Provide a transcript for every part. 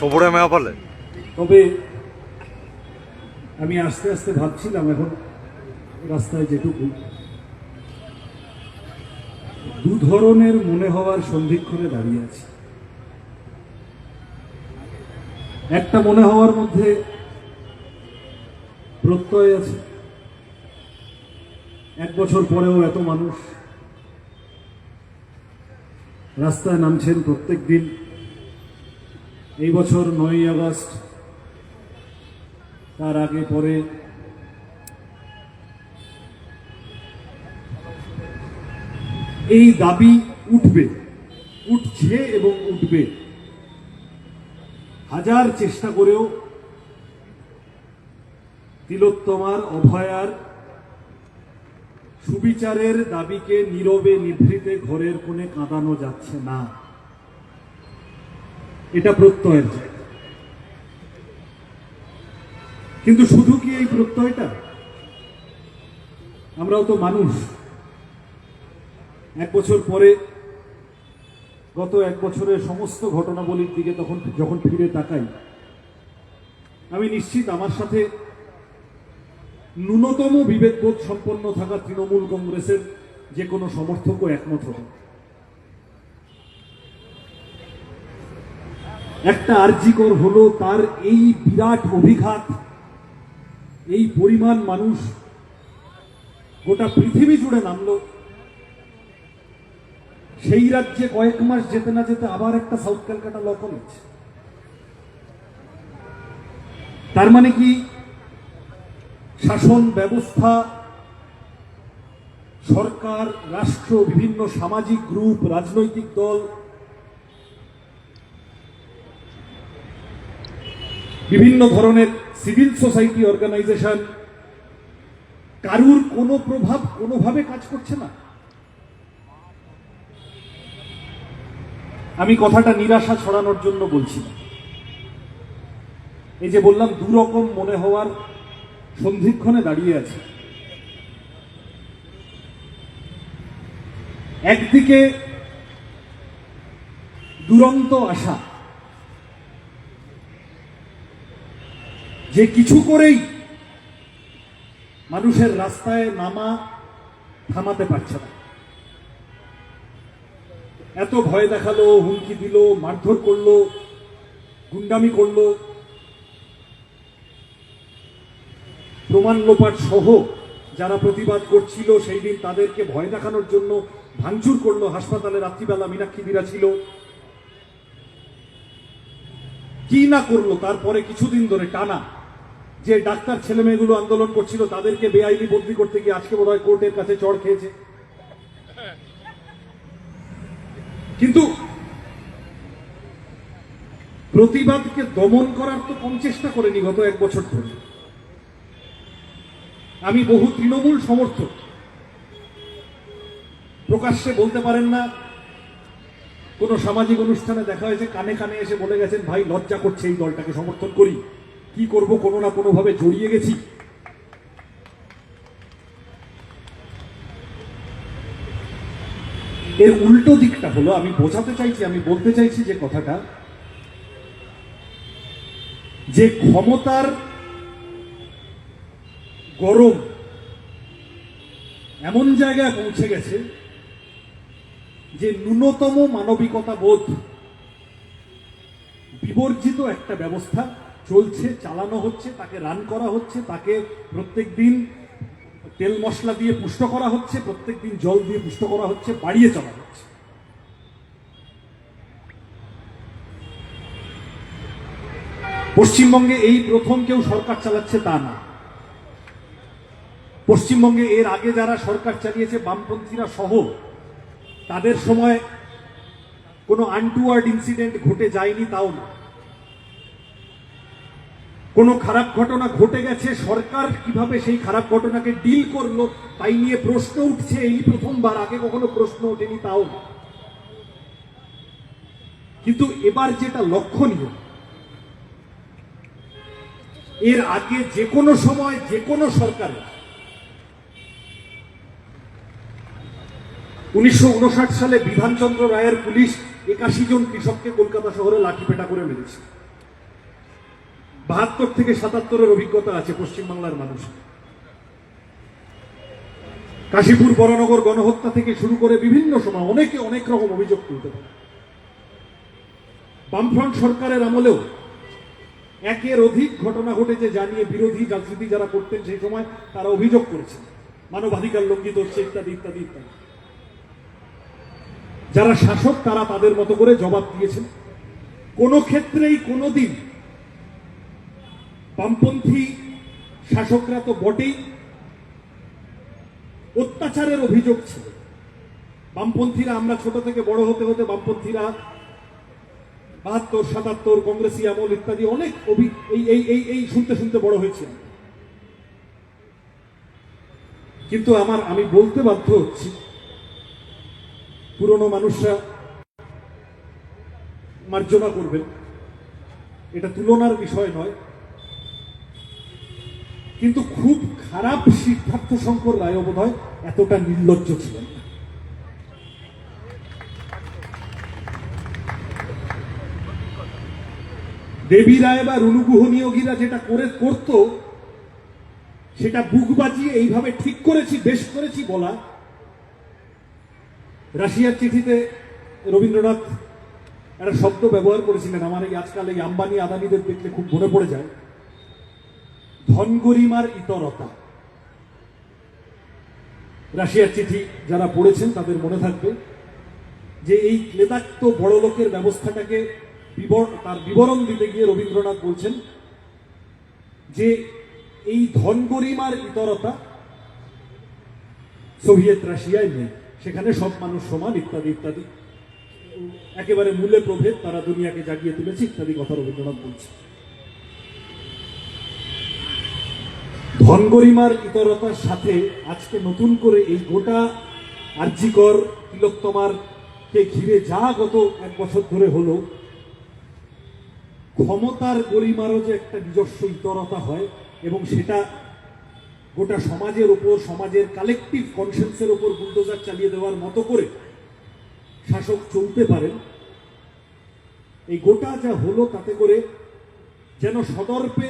সবরে মেয়া পালে? তবে আমি আস্তে আস্তে ভাবছিলাম এখন রাস্তায় যেটুকু। দু ধরনের মনে হওয়ার সন্ধিক্ষণে দাঁড়িয়ে আছি। একটা মনে হওয়ার মধ্যে প্রত্যয় আছে। এক বছর পরেও এত মানুষ রাস্তায় নামছেন প্রত্যেক দিন। এই বছর নয়ই আগস্ট, তার আগে পরে এই দাবি উঠবে, উঠছে এবং উঠবে। হাজার চেষ্টা করেও তিলোত্তমার, অভয়ার সুবিচারের দাবিকে নীরবে নিভৃতে ঘরের কোণে কাঁদানো যাচ্ছে না। এটা প্রত্যয়ের কিন্তু শুধু কি এই প্রত্যয়টা? আমরাও তো মানুষ। এক বছর পরে, গত এক বছরের সমস্ত ঘটনাবলীর দিকে তখন যখন ফিরে তাকাই, আমি নিশ্চিত আমার সাথে ন্যূনতম বিবেকবোধ সম্পন্ন থাকা তৃণমূল কংগ্রেসের যে কোনো সমর্থকও একমত হবে একটা আর্জিকর হলো তার এই বিরাট অভিঘাত, এই পরিমাণ মানুষ গোটা পৃথিবী জুড়ে নামলো। সেই রাজ্যে কয়েক মাস যেতে না যেতে আবার একটা সাউথ ক্যালকাটা ল কলেজ তার মানে কি? শাসন ব্যবস্থা, সরকার, রাষ্ট্র, বিভিন্ন সামাজিক গ্রুপ, রাজনৈতিক দল বিভিন্ন ধরনের সিভিল সোসাইটি অর্গানাইজেশন কারুর কোনো প্রভাব কোনোভাবে কাজ করছে না আমি কথাটা নিরাশা ছড়ানোর জন্য বলছি। এই যে বললাম, দুরকম মনে হওয়ার সন্ধিক্ষণে দাঁড়িয়ে আছে একদিকে দুরন্ত আশা যে কিছু করেই মানুষের রাস্তায় নামা, থামাতে পারছে না। এত ভয় দেখাল, হুমকি দিল, মারধর করল, গুন্ডামি করল। প্রমাণ লোপাট সহ যারা প্রতিবাদ করছিল, সেই দিন তাদেরকে ভয় দেখানোর জন্য ভাঙচুর করল হাসপাতালে রাত্রিবেলা মীনাক্ষীদিরা ছিল। কি না করল, তারপরে কিছুদিন ধরে টানা যে ডাক্তার ছেলে মেয়েগুলো আন্দোলন করছিল, তাদেরকে বেআইনি বদলি করতে গিয়ে আজকে বোধহয় কোর্টের কাছে চড় খেয়েছে। কিন্তু প্রতিবাদকে দমন করার তো কম চেষ্টা করেনি গত এক বছর ধরে। আমি বহু তৃণমূল সমর্থক। প্রকাশ্যে বলতে পারেন না, কোন সামাজিক অনুষ্ঠানে দেখা হয়েছে, কানে কানে এসে বলে গেছেন, ভাই, লজ্জা করছে এই দলটাকে, সমর্থন করি। কি করব কোনো না কোনো ভাবে জড়িয়ে গেছি। এর উল্টো দিকটা হলো, আমি বোঝাতে চাইছি, আমি বলতে চাইছি যে কথাটা, যে ক্ষমতার গরম এমন জায়গায় পৌঁছে গেছে যে ন্যূনতম মানবিকতা বোধ বিবর্জিত একটা ব্যবস্থা চলছে, চালানো হচ্ছে, তাকে রান করা হচ্ছে, তাকে প্রত্যেক দিন তেল মশলা দিয়ে পুষ্ট করা হচ্ছে, প্রত্যেক দিন জল দিয়ে পুষ্ট করা হচ্ছে, বাড়িয়ে চলা হচ্ছে। পশ্চিমবঙ্গে এই প্রথম কেউ সরকার চালাচ্ছে তা না। পশ্চিমবঙ্গে এর আগে যারা সরকার চালিয়েছে, বামপন্থীরা সহ, তাদের সময় কোনো আনটুয়ার্ড ইনসিডেন্ট ঘটে যায়নি, তাও না। কোনো খারাপ ঘটনা ঘটে গেছে, সরকার কীভাবে সেই খারাপ ঘটনাকে ডিল করল, তাই নিয়ে প্রশ্ন উঠছে। এই প্রথমবার, আগে কখনো প্রশ্ন ওঠেনি, তাও কিন্তু এবার যেটা লক্ষণীয়, এর আগে যে কোনো সময়, যে কোনো সরকারের উনিশশো উনষাট সালে বিধানচন্দ্র রায়ের পুলিশ একাশি জন কৃষককে কলকাতা শহরে লাঠিপেটা করে মেরেছে। বাহাত্তর থেকে সাতাত্তরের অভিজ্ঞতা আছে পশ্চিমবাংলার মানুষ। কাশীপুর বরানগর গণহত্যা থেকে শুরু করে বিভিন্ন সময় অনেকে অনেক রকম অভিযোগ তুলতে পারে। বামফ্রন্ট সরকারের আমলেও একের অধিক ঘটনা ঘটেছে জানিয়ে বিরোধী রাজনীতি যারা করতেন সেই সময় তারা অভিযোগ করেছেন। মানবাধিকার লঙ্ঘিত হচ্ছে ইত্যাদি ইত্যাদি ইত্যাদি। যারা শাসক তারা তাদের মতো করে জবাব দিয়েছেন। কোনো ক্ষেত্রেই কোনো দিন বামপন্থী শাসকরা তো বটেই। অত্যাচারের অভিযোগ ছিল। বামপন্থীরা আমরা ছোট থেকে বড় হতে হতে বামপন্থীরা বাহাত্তর, সাতাত্তর, কংগ্রেসি, আমল ইত্যাদি অনেক এই এই এই শুনতে শুনতে বড় হয়েছে কিন্তু আমার, আমি বলতে বাধ্য হচ্ছি, পুরনো মানুষরা মার্জনা করবেন। এটা তুলনার বিষয় নয়। কিন্তু খুব খারাপ সিদ্ধার্থ শঙ্কর রায় বোধ হয় এতটা নির্লজ্জ ছিলেন দেবী রায় বা রুনুগুহ নিয়োগীরা যেটা করে করত, সেটা বুক বাজিয়ে এইভাবে ঠিক করেছি, বেশ করেছি বলা। রাশিয়ার চিঠিতে রবীন্দ্রনাথ একটা শব্দ ব্যবহার করেছিলেন, আমার এই আজকাল এই আম্বানি আদানিদের দেখলে খুব মনে পড়ে যায়। ধনগরিমার ইতরতা। রাশিয়ার চিঠি যারা পড়েছেন তাদের মনে থাকবে যে এই ক্লেদাক্ত বড় লোকের ব্যবস্থাটাকে তার বিবরণ দিতে গিয়ে রবীন্দ্রনাথ বলছেন যে এই ধনগরিমার ইতরতা সোভিয়েত রাশিয়ায় নেই। সেখানে সব মানুষ সমান, ইত্যাদি ইত্যাদি। একেবারে মূলে প্রভেদ, তারা দুনিয়াকে জাগিয়ে তুলেছে, ইত্যাদি কথা রবীন্দ্রনাথ বলছে ধনগরিমার ইতরতার সাথে আজকে নতুন করে এই গোটা আর্যিকর তিলোত্তমার কে ঘিরে যা গত এক বছর ধরে হলো, ক্ষমতার গরিমারও যে একটা নিজস্ব ইতরতা হয় এবং সেটা গোটা সমাজের উপর, সমাজের কালেকটিভ কনসেন্সের উপর বুলডোজার চালিয়ে দেওয়ার মতো করে শাসক চলতে পারেন, এই গোটা যা হলো তাতে করে যেন সদর্পে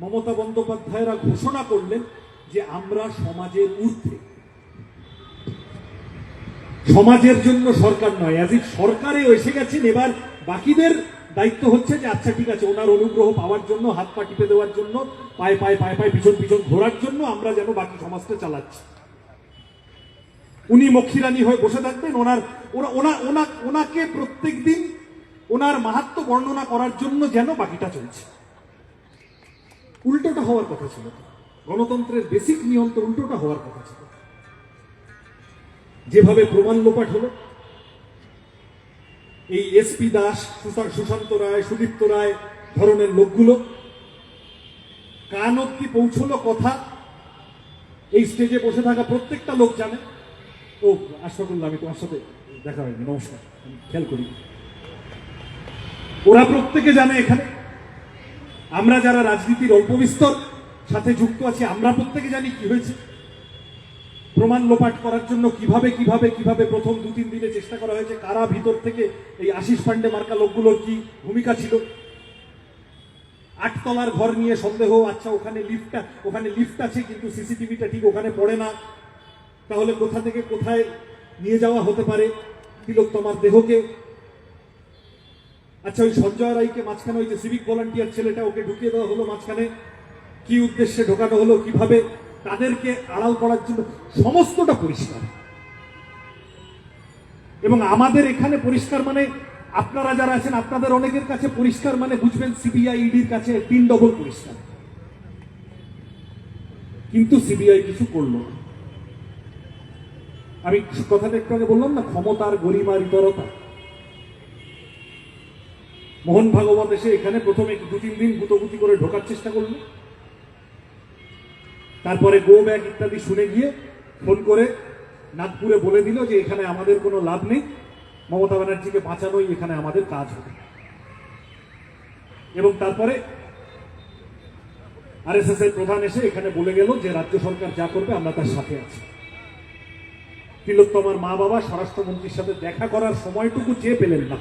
মমতা বন্দ্যোপাধ্যায়রা ঘোষণা করলেন যে আমরা সমাজের ঊর্ধ্বে। সমাজের জন্য সরকার নয় অ্যাজ ইট সরকারে এসে গেছেন, এবার বাকিদের দায়িত্ব হচ্ছে যে আচ্ছা ঠিক আছে, ওনার অনুগ্রহ পাওয়ার জন্য, হাত পা টিপে দেওয়ার জন্য, পায়ে পায়ে পায়ে পায়ে পিছন পিছন ঘোরার জন্য আমরা যেন বাকি সমাজটা চালাচ্ছি। উনি মক্ষিরানী হয়ে বসে থাকবেন, ওনার, ওনা ওনা ওনা, ওনাকে প্রত্যেক দিন ওনার মাহাত্ম বর্ণনা করার জন্য যেন বাকিটা চলছে। উল্টোটা হওয়ার কথা ছিল। গণতন্ত্রের বেসিক নিয়ম তো উল্টোটা হওয়ার কথা ছিল। যেভাবে প্রমাণ লোপাট হলো, এই এসপি দাস, সুশা- সুশান্ত রায়, সুদীপ্ত রায় ধরনের লোকগুলো কান অব্দি পৌঁছলো কথা, এই স্টেজে বসে থাকা প্রত্যেকটা লোক জানে। ও, আশফাকুল্লাহ, আমি তোমার সাথে দেখা হয়নি, নমস্কার খেয়াল করি ওরা প্রত্যেকে জানে এখানে। আমরা যারা রাজনীতির অল্প বিস্তর সাথে যুক্ত আছি, আমরা প্রত্যেকে জানি কি হয়েছে। প্রমাণ লোপাট করার জন্য কীভাবে কীভাবে কীভাবে প্রথম দু তিন দিনে চেষ্টা করা হয়েছে, কারা ভিতর থেকে এই আশিস পান্ডে মার্কা লোকগুলোর কি ভূমিকা ছিল। আটতলার ঘর নিয়ে সন্দেহ আচ্ছা ওখানে লিফটটা ওখানে লিফট আছে, কিন্তু সিসিটিভিটা ঠিক ওখানে পড়ে না। তাহলে কোথা থেকে কোথায় নিয়ে যাওয়া হতে পারে? তিলোত্তমার দেহকে আচ্ছা ওই সঞ্জয় রায়কে মাঝখানে ওই যে সিভিক ভলান্টিয়ার ছেলেটা, ওকে ঢুকিয়ে দেওয়া হলো মাঝখানে। কি উদ্দেশ্যে ঢোকানো হলো, কীভাবে তাদেরকে আড়াল করার জন্য, সমস্তটা পরিষ্কার। এবং আমাদের এখানে পরিষ্কার মানে আপনারা যারা আছেন, আপনাদের অনেকের কাছে পরিষ্কার মানে বুঝবেন সিবিআই ইডির কাছে তিন ডবল পরিষ্কার। কিন্তু সিবিআই কিছু করল না। আমি কথাটা একটু আগে বললাম না, ক্ষমতার গরিমার ইতরতা। মোহন ভাগবত এসে এখানে প্রথমে দু তিন দিন গুতগুতি করে ঢোকার চেষ্টা করল। তারপরে গো ব্যাগ ইত্যাদি শুনে গিয়ে ফোন করে নাগপুরে বলে দিল যে এখানে আমাদের কোনো লাভ নেই, মমতা ব্যানার্জিকে বাঁচানোই এখানে আমাদের কাজ হবে। এবং তারপরে আরএসএস এর প্রধান এসে এখানে বলে গেল যে রাজ্য সরকার যা করবে আমরা তার সাথে আছি। তিলোত্তমার মা বাবা স্বরাষ্ট্রমন্ত্রীর সাথে দেখা করার সময়টুকু চেয়ে পেলেন না।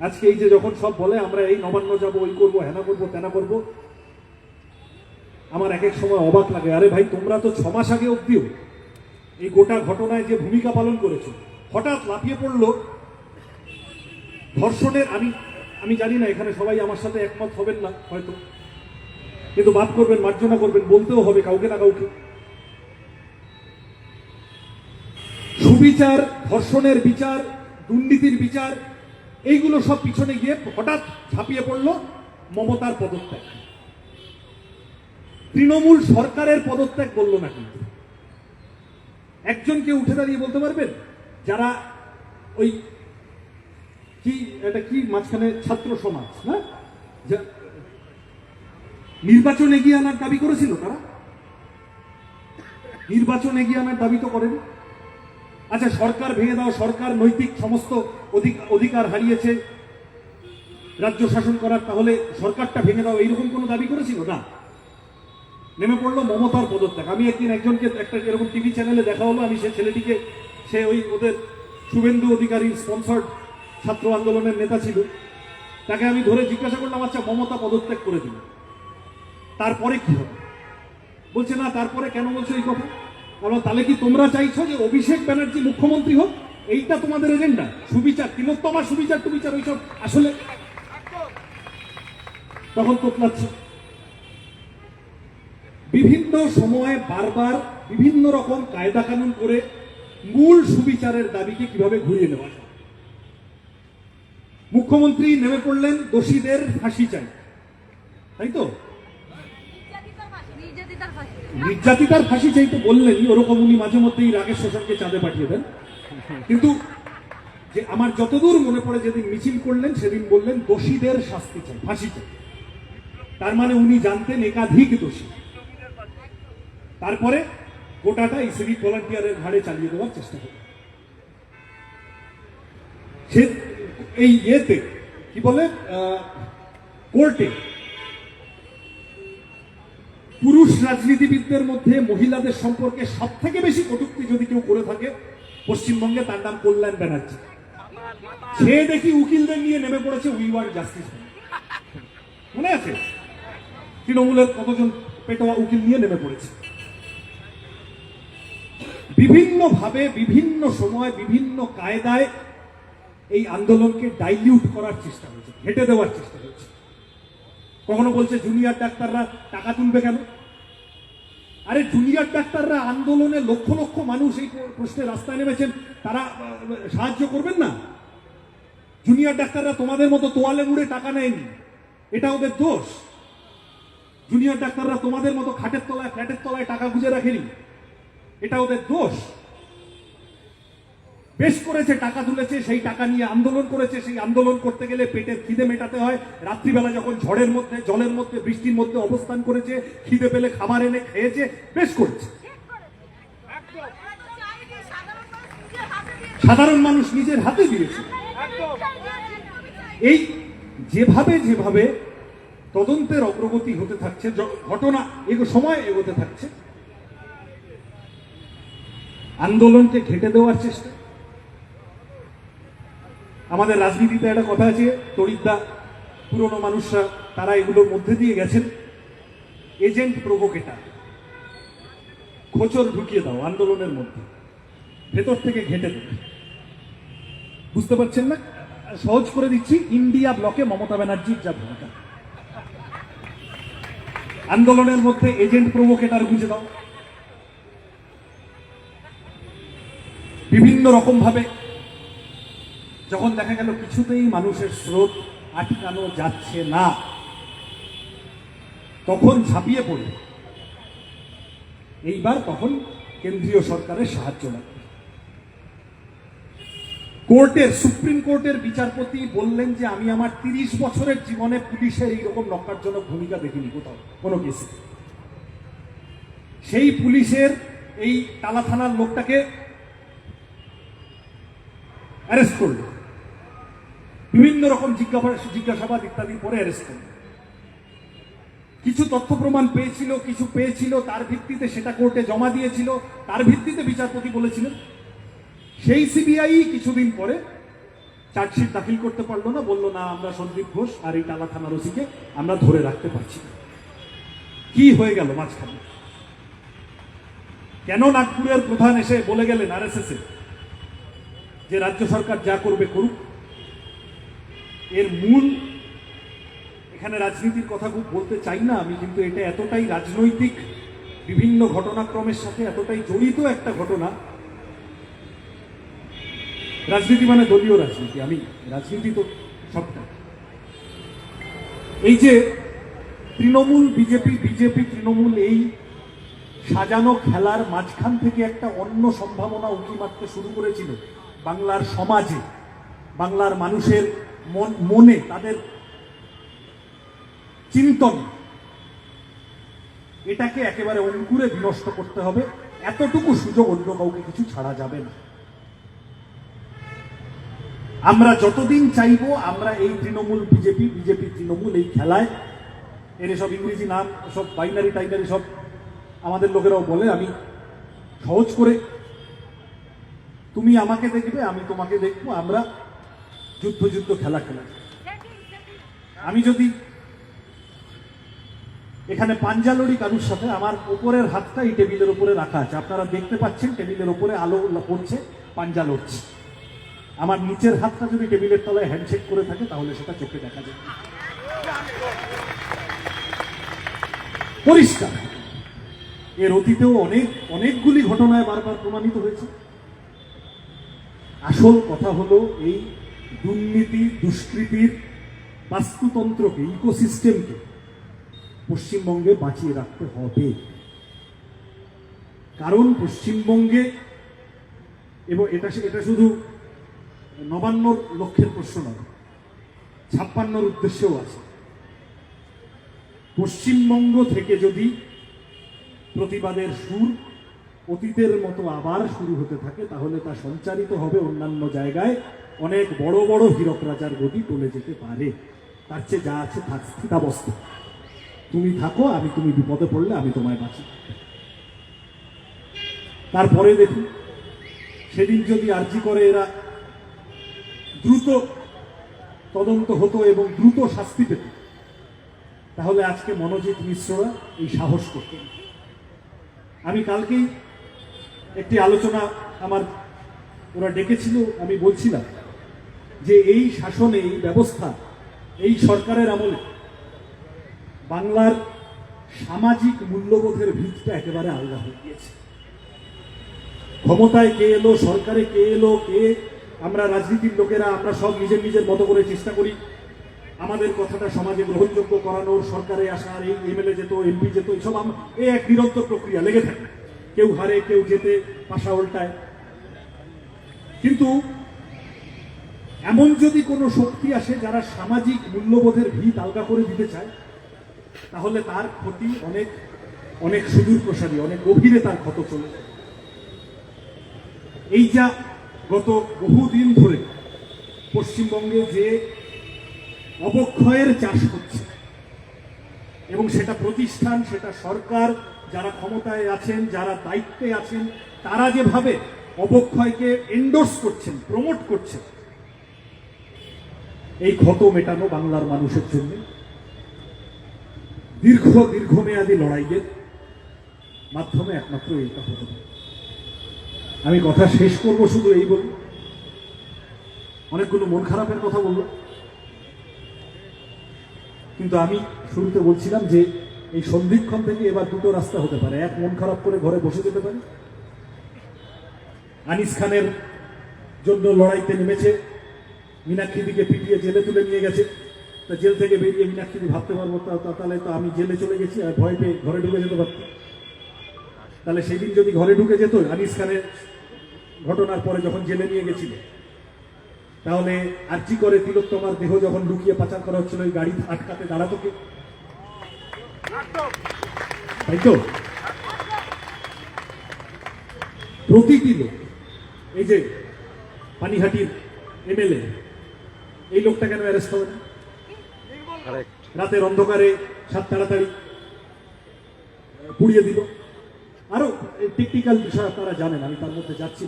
আজকে এই যে যখন সব বলে, আমরা এই নবান্ন যাব, ওই করব, হেনা করব, তেনা করব, আমার এক এক সময় অবাক লাগে। আরে ভাই, তোমরা তো ছমাস আগে অব্দিও এই গোটা ঘটনায় যে ভূমিকা পালন করেছ, হঠাৎ লাফিয়ে পড়ল। ধর্ষণের, আমি আমি জানি না, এখানে সবাই আমার সাথে একমত হবেন না, হয়তো। কিন্তু মাফ করবেন, মার্জনা করবেন, বলতেও হবে কাউকে না কাউকে। সুবিচার, ধর্ষণের বিচার, দুর্নীতির বিচার এইগুলো সব পিছনে গিয়ে হঠাৎ ঝাঁপিয়ে পড়ল মমতার পদত্যাগ। তৃণমূল সরকারের পদত্যাগ বলল না কিন্তু। একজনকে উঠে দাঁড়িয়ে বলতে পারবেন? যারা ওই কি, এটা কি মাঝখানে ছাত্র সমাজ, না? নির্বাচন এগিয়ে আনার দাবি করেছিল তারা? নির্বাচন এগিয়ে আনার দাবি তো করেন। আচ্ছা সরকার ভেঙে দাও সরকার, নৈতিক সমস্ত অধিকার হারিয়েছে রাজ্য শাসন করার, তাহলে সরকারটা ভেঙে দাও এইরকম কোনো দাবি করেছিল? না। নেমে পড়ল মমতার পদত্যাগ। আমি একদিন একজনকে একটা এরকম টিভি চ্যানেলে দেখা হলো, আমি সে ছেলেটিকে, সে ওই ওদের শুভেন্দু অধিকারী স্পন্সর্ড ছাত্র আন্দোলনের নেতা ছিল। তাকে আমি ধরে জিজ্ঞাসা করলাম আচ্ছা মমতা পদত্যাগ করে দিল তারপরে কি হবে? বলছে, না, তারপরে কেন বলছো এই কথা? বলো, তাহলে কি তোমরা চাইছো যে অভিষেক ব্যানার্জি মুখ্যমন্ত্রী হোক এইটা তোমাদের এজেন্ডা সুবিচার তিলোত্তমা সুবিচার টুবিচার ওইসব আসলে? তখন তোতলাচ্ছে বিভিন্ন সময়ে বারবার বিভিন্ন রকম কায়দা কানুন করে মূল সুবিচারের দাবিকে কীভাবে ঘুরিয়ে নেওয়া যায়। মুখ্যমন্ত্রী নেমে পড়লেন, দোষীদের ফাঁসি চাই। তাই তো? নির্যাতিতার ফাঁসি। চাই তো বললেনই, ওরকম উনি মাঝে মধ্যেই রাগেশ শোষণকে চাঁদে পাঠিয়ে দেন। কিন্তু যে আমার যতদূর মনে পড়ে, যেদিন মিছিল করলেন, সেদিন বললেন, দোষীদের শাস্তি চাই ফাঁসি চাই তার মানে উনি জানতেন একাধিক দোষী। তারপরে গোটাটা সিভিক ভলান্টিয়ারের ঘাড়ে চালিয়ে দেওয়ার চেষ্টা করলেন। সে এই ইয়েতে, কি বলে কোর্টে পুরুষ রাজনীতিবিদদের মধ্যে মহিলাদের সম্পর্কে সব থেকে বেশি কটূক্তি যদি কেউ করে থাকে পশ্চিমবঙ্গে তার নাম কল্যাণ ব্যানার্জি। সে দেখি উকিলদের নিয়ে নেমে পড়েছে উই ওয়ান্ট জাস্টিস মনে আছে? তৃণমূলের কতজন পেটোয়া উকিল নিয়ে নেমে পড়েছে? বিভিন্নভাবে, বিভিন্ন সময়, বিভিন্ন কায়দায় এই আন্দোলনকে ডাইলিউট করার চেষ্টা হয়েছে হেঁটে দেওয়ার চেষ্টা হয়েছে। কখনো বলছে জুনিয়র ডাক্তাররা টাকা তুলবে কেন? আরে জুনিয়র ডাক্তাররা আন্দোলনে লক্ষ লক্ষ মানুষ এই প্রশ্নে রাস্তায় নেমেছেন। তারা সাহায্য করবেন না? জুনিয়র ডাক্তাররা তোমাদের মতো তোয়ালে মুড়ে টাকা নেয়নি। এটা ওদের দোষ। জুনিয়র ডাক্তাররা তোমাদের মতো খাটের তলায়, ফ্ল্যাটের তলায় টাকা খুঁজে রাখেনি। এটা ওদের দোষ। বেশ করেছে, টাকা তুলেছে, সেই টাকা নিয়ে আন্দোলন করেছে, সেই আন্দোলন করতে গেলে পেটের খিদে মেটাতে হয়। রাত্রিবেলা যখন ঝড়ের মধ্যে, জলের মধ্যে, বৃষ্টির মধ্যে অবস্থান করেছে, খিদে পেলে খাবার এনে খেয়েছে বেশ করেছে। সাধারণ মানুষ নিজের হাতে দিয়েছে। এই যেভাবে যেভাবে তদন্তের অগ্রগতি হতে থাকছে ঘটনা এগো, সময় এগোতে থাকছে, আন্দোলনকে ঘেটে দেওয়ার চেষ্টা। আমাদের রাজনীতিতে একটা কথা আছে তরিদ্দা পুরনো মানুষরা, তারা এগুলোর মধ্যে দিয়ে গেছেন। এজেন্ট প্রভোকেটার। খোচর ঢুকিয়ে দাও আন্দোলনের মধ্যে। ভেতর থেকে ঘেটে দেবে। বুঝতে পারছেন না? সহজ করে দিচ্ছি, ইন্ডিয়া ব্লকে মমতা ব্যানার্জির যা ভূমিকা। আন্দোলনের মধ্যে এজেন্ট প্রভোকেটার গুঁজে দাও। বিভিন্ন রকম ভাবে যখন দেখা গেল কিছুতেই মানুষের স্রোত আটকানো যাচ্ছে না, তখন ঝাঁপিয়ে পড়ে এইবার তখন কেন্দ্রীয় সরকারের সাহায্য লাগবে। কোর্টের, সুপ্রিম কোর্টের বিচারপতি বললেন যে, আমি আমার তিরিশ বছরের জীবনে পুলিশের এইরকম নকারজনক ভূমিকা দেখিনি কোথাও, কোনো কেসে। সেই পুলিশের এই টালা থানার লোকটাকে অ্যারেস্ট করল। বিভিন্ন রকম জিজ্ঞাসা জিজ্ঞাসাবাদ ইত্যাদি পরে অ্যারেস্ট করল কিছু তথ্য প্রমাণ পেয়েছিল, কিছু পেয়েছিল, তার ভিত্তিতে সেটা কোর্টে জমা দিয়েছিল, তার ভিত্তিতে বিচারপতি বলেছিলেন। সেই সিবিআই কিছুদিন পরে চার্জশিট দাখিল করতে পারল না, বলল, না, আমরা সন্দীপ ঘোষ আর এই টালা থানার ওসিকে আমরা ধরে রাখতে পারছি না। কি হয়ে গেল মাঝখানে? কেন নাগপুরের প্রধান এসে বলে গেলেন আর যে রাজ্য সরকার যা করবে করুক? এর মূল এখানে রাজনীতির কথা খুব বলতে চাই না আমি, কিন্তু এটা এতটাই রাজনৈতিক বিভিন্ন ঘটনাক্রমের সাথে এতটাই জড়িত একটা ঘটনা। রাজনীতি মানে দলীয় রাজনীতি, আমি রাজনীতি তো সবটা। এই যে তৃণমূল, বিজেপি বিজেপি, তৃণমূল এই সাজানো খেলার মাঝখান থেকে একটা অন্য সম্ভাবনা উঁকি মারতে শুরু করেছিল বাংলার সমাজে, বাংলার মানুষের মন তাদের চিন্তন, এটাকে একেবারে অঙ্কুরে বিনষ্ট করতে হবে। এতটুকু সুযোগ অন্য কাউকে কিছু ছাড়া যাবে না। আমরা যতদিন চাইব, আমরা এই তৃণমূল, বিজেপি বিজেপি তৃণমূল এই খেলায়। এর সব ইংরেজি নাম সব বাইনারি টাইনারি সব আমাদের লোকেরাও বলে, আমি সহজ করে তুমি আমাকে দেখবে, আমি তোমাকে দেখব, আমরা যুদ্ধ যুদ্ধ খেলা খেলা। আমি যদি এখানে পাঞ্জালড়ি কারুর সাথে, আমার উপরের হাতটা এই টেবিলের উপরে রাখা আছে। আপনারা দেখতে পাচ্ছেন টেবিলের উপরে আলো পড়ছে, পাঞ্জা লড়ছে। আমার নিচের হাতটা যদি টেবিলের তলায় হ্যান্ডশেক করে থাকে, তাহলে সেটা চোখে দেখা যায়। পরিষ্কার। এর অতীতেও অনেক, অনেকগুলি ঘটনায় বারবার প্রমাণিত হয়েছে। আসল কথা হলো এই দুর্নীতি, দুষ্কৃতির বাস্তুতন্ত্রকে, ইকোসিস্টেমকে পশ্চিমবঙ্গে বাঁচিয়ে রাখতে হবে। কারণ পশ্চিমবঙ্গে এবং এটা এটা শুধু নবান্নর লক্ষ্যের প্রশ্ন নয়, ছাপ্পান্নর উদ্দেশ্যেও আছে। পশ্চিমবঙ্গ থেকে যদি প্রতিবাদের সুর অতীতের মতো আবার শুরু হতে থাকে, তাহলে তা সঞ্চারিত হবে অন্যান্য জায়গায়। অনেক বড় বড় হীরক রাজার গতি চলে যেতে পারে। তার চেয়ে যা আছে থাক স্থিতাবস্থা তুমি থাকো, আমি তুমি বিপদে পড়লে আমি তোমায় বাঁচি। তারপরে দেখুন সেদিন যদি আর্জি করে এরা, দ্রুত তদন্ত হতো এবং দ্রুত শাস্তি পেত, তাহলে আজকে মনোজিৎ মিশ্ররা এই সাহস করতেন আমি কালকেই একটি আলোচনা আমার ওরা ডেকেছিল, আমি বলছিলাম যে এই শাসনে, এই ব্যবস্থা, এই সরকারের আমলে বাংলার সামাজিক মূল্যবোধের ভিতটা একেবারে আলাদা হয়ে গিয়েছে। ক্ষমতায় কে এলো, সরকারে কে এলো, কে আমরা রাজনীতির লোকেরা, আমরা সব নিজের নিজের মতো করে চেষ্টা করি। আমাদের কথাটা সমাজে গ্রহণযোগ্য করানোর, সরকারে আসার, এই এমএলএ যেত, এমপি যেত এইসব আম- এই এক নিরন্তর প্রক্রিয়া, লেগে থাকে। কেউ হারে, কেউ যেতে পাশা উল্টায়। কিন্তু এমন যদি কোনো শক্তি আসে যারা সামাজিক মূল্যবোধের ভিত আলগা করে দিতে চায়, তাহলে তার ক্ষতি অনেক অনেক সুদূর প্রসারী, অনেক গভীরে তার ক্ষত চলে। এই যা গত বহুদিন ধরে পশ্চিমবঙ্গে যে অবক্ষয়ের চাষ হচ্ছে, এবং সেটা প্রতিষ্ঠান, সেটা সরকার, যারা ক্ষমতায় আছেন, যারা দায়িত্বে আছেন, তারা যেভাবে অবক্ষয়কে এন্ডোর্স করছেন প্রমোট করছেন এই ক্ষত মেটানো বাংলার মানুষের জন্য। দীর্ঘ, দীর্ঘমেয়াদী লড়াইয়ের মাধ্যমে একমাত্র এটা হতে পারে। আমি কথা শেষ করব শুধু এই বলি। অনেকগুলো মন খারাপের কথা বলব কিন্তু আমি শুরুতে বলছিলাম যে এই সন্ধিক্ষণ থেকে এবার দুটো রাস্তা হতে পারে। এক, মন খারাপ করে ঘরে বসে যেতে পারে। আনিস খানের জন্য লড়াইতে নেমেছে মীনাক্ষীদিকে পিটিয়ে জেলে তুলে নিয়ে গেছে। তা জেল থেকে বেরিয়ে মীনাক্ষীদি ভাবতে পারব তাহলে তো আমি জেলে চলে গেছি আর ভয় পেয়ে ঘরে ঢুকে যেতে পারতাম। তাহলে সেদিন যদি ঘরে ঢুকে যেত, আনিস খানের ঘটনার পরে যখন জেলে নিয়ে গেছিল, তাহলে আর্জি করে তিলোত্তমার দেহ যখন লুকিয়ে পাচার করা হচ্ছিল, ওই গাড়ি আটকাতে দাঁড়াতো কে? তাই তো? প্রতিটি লোক এই যে পানিহাটির এমএলএ এই লোকটা কেন অ্যারেস্ট হবে না? রাতের অন্ধকারে সাত তাড়াতাড়ি পুড়িয়ে দিল আরও টেকনিক্যাল বিষয় আপনারা জানেন, আমি তার মধ্যে যাচ্ছি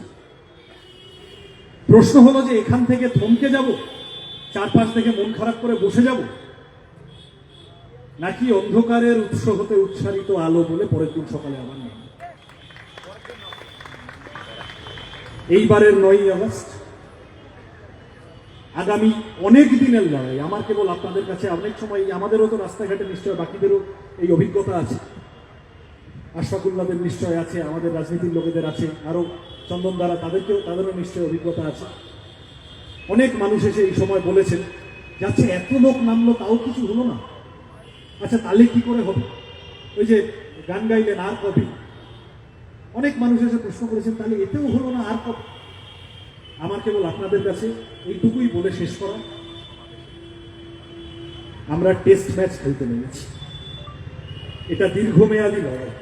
প্রশ্ন হলো যে এখান থেকে থমকে যাব? চারপাশ থেকে মন খারাপ করে বসে যাব? নাকি অন্ধকারের উৎস হতে উৎসারিত আলো বলে পরের দিন সকালে আবার নেই? এইবারের নয়ই আগস্ট আগামী অনেক দিনের লড়াই। আমার কেবল আপনাদের কাছে অনেক সময়, আমাদেরও তো রাস্তাঘাটে নিশ্চয়, বাকিদেরও এই অভিজ্ঞতা আছে। আশফাকুল্লাদের নিশ্চয় আছে, আমাদের রাজনীতির লোকেদের আছে, আরও চন্দন দ্বারা তাদেরকেও, তাদেরও নিশ্চয় অভিজ্ঞতা আছে। অনেক মানুষ এসে এই সময় বলেছেন, যাচ্ছে এত লোক নামলো, তাও কিছু হলো না। আচ্ছা তাহলে কি করে হবে? ওই যে গান গাইলেন আর কবি। অনেক মানুষ এসে প্রশ্ন করেছেন, তাহলে এতেও হলো না আর কবে? আমার কেবল আপনাদের কাছে এইটুকুই বলে শেষ করা। আমরা টেস্ট ম্যাচ খেলতে নেমেছি। এটা দীর্ঘমেয়াদী লড়াই।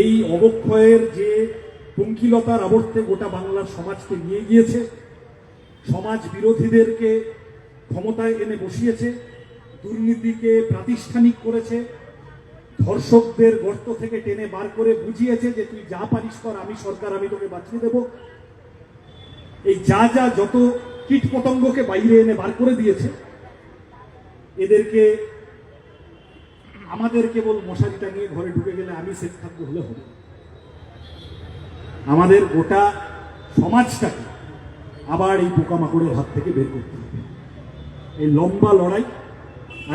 এই অবক্ষয়ের যে পঙ্কিলতার আবর্তে গোটা বাংলার সমাজকে নিয়ে গিয়েছে, সমাজ বিরোধীদেরকে ক্ষমতায় এনে বসিয়েছে, দুর্নীতিকে প্রাতিষ্ঠানিক করেছে, ধর্ষকদের গর্ত থেকে টেনে বার করে বুঝিয়েছে যে তুই যা পারিস কর, আমি সরকার, আমি তোকে বাঁচিয়ে দেব। এই যা যা যত কীট পতঙ্গকে বাইরে এনে বার করে দিয়েছে, এদেরকে, আমাদের কেবল মশারি টাঙিয়ে ঘরে ঢুকে গেলে আমি সেফ থাকব হলে হবে। আমাদের গোটা সমাজটাকে আবার এই পোকামাকড়ের হাত থেকে বের করতে হবে। এই লম্বা লড়াই,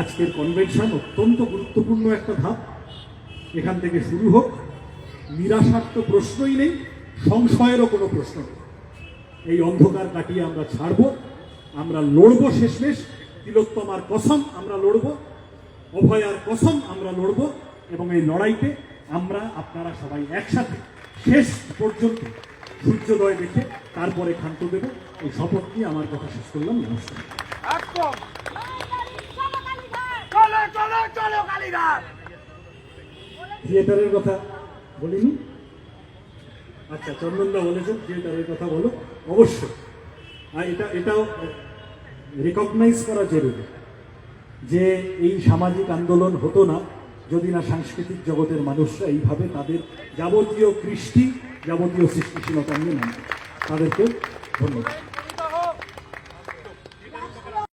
আজকের কনভেনশন অত্যন্ত গুরুত্বপূর্ণ একটা ধাপ। এখান থেকে শুরু হোক, নিরাশার তো প্রশ্নই নেই, সংশয়েরও কোনো প্রশ্ন নেই। এই অন্ধকার কাটিয়ে আমরা ছাড়ব আমরা লড়বো শেষমেশ। তিলোত্তমার কসম আমরা লড়বো। অভয়ার কসম আমরা লড়ব। এবং এই লড়াইতে আমরা আপনারা সবাই একসাথে শেষ পর্যন্ত সূর্যোদয় দেখে তারপরে ক্ষান্ত দেব। এই শপথ নিয়ে আমার কথা শেষ করলাম। নমস্কার। একদম। চলো চলো চলো কালীঘাট। থিয়েটারের কথা বলিনি? আচ্ছা চন্দনদা বলেছেন যে থিয়েটারের কথা বলো অবশ্যই। আর এটা, এটাও রেকগনাইজ করা জরুরি যে এই সামাজিক আন্দোলন হতো না, যদি না সাংস্কৃতিক জগতের মানুষরা এইভাবে তাদের যাবতীয় কৃষ্টি, যাবতীয় সৃষ্টিশীলতা নিয়ে নেন তাদেরকে ধন্যবাদ।